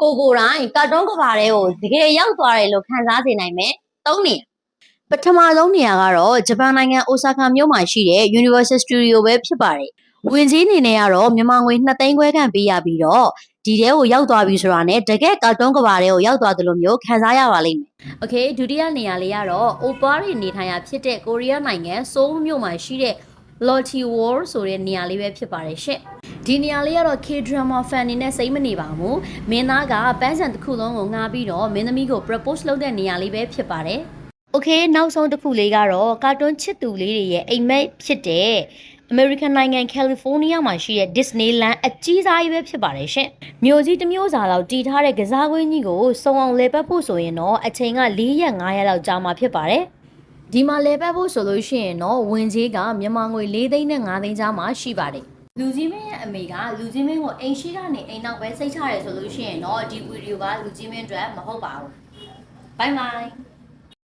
ကိုကိုတိုင်းကာတွန်းကဘာတွေကိုတကယ်ရောက်သွားတယ်လို့ခံစားစေနိုင်မယ်သုံးနေပထမဆုံးနေရာကတော့ဂျပန်နိုင်ငံအိုဆာကာမြို့မှာရှိတဲ့ Universal Studio ပဲဖြစ်ပါတယ်ဝင်ကြီးနေနေကတော့မြန်မာငွေ2သိန်းခွဲခန့်ပေးရပြီးတော့ဒီတဲကိုရောက်သွားပြီဆိုတာနဲ့တကယ်ကာတွန်းကဘာတွေကိုရောက်သွားတယ်လို့မျိုးခံစားရပါလိမ့်မယ်။ Okay ဒုတိယနေရာလေးကတော့ Oppa တွေနေထိုင်ရာဖြစ်တဲ့ကိုရီးယားနိုင်ငံဆိုးလ်မြို့မှာရှိတဲ့ Lottie World ဆိုတဲ့နေရာလေးပဲဖြစ်ပါတယ်ရှင့်။ ဒီနေရာလေးကတော့ K-drama fan နေနဲ့စိတ်မနေပါဘူးမင်းသားကပန်းစံတစ်ခုလုံးကိုငှားပြီးတော့မင်းသမီးကို propose လုပ်တဲ့နေရာလေးပဲဖြစ်ပါတယ်โอเคနောက်ဆုံးတစ်ခုလေးကတော့ကာတွန်းချစ်သူလေးတွေရဲ့အိမ်မက်ဖြစ်တဲ့ American နိုင်ငံကယ်လီဖိုးနီးယားမှာရှိတဲ့ Disneyland အကြီးစားကြီးပဲဖြစ်ပါတယ်ရှင်။မြို့ကြီးတစ်မျိုးစာလောက်တည်ထားတဲ့ကစားကွင်းကြီးကိုစုံအောင်လဲပတ်ဖို့ဆိုရင်တော့အချိန်က၄ရက်၅ရက်လောက်ကြာမှာဖြစ်ပါတယ်။ဒီမှာလဲပတ်ဖို့ဆိုလို့ရှိရင်တော့ဝင်ကြီးကမြန်မာငွေ၄သိန်းနဲ့၅သိန်းကြားမှာရှိပါတယ်။ လူကြီးမင်းရဲ့အမေကလူကြီးမင်းကိုအိမ်ရှိကနေအိမ်နောက်ပဲစိတ်ချရဲဆိုလို့ရှိရင်တော့ဒီဗီဒီယိုကလူကြီးမင်းအတွက်မဟုတ်ပါဘူး။ Bye bye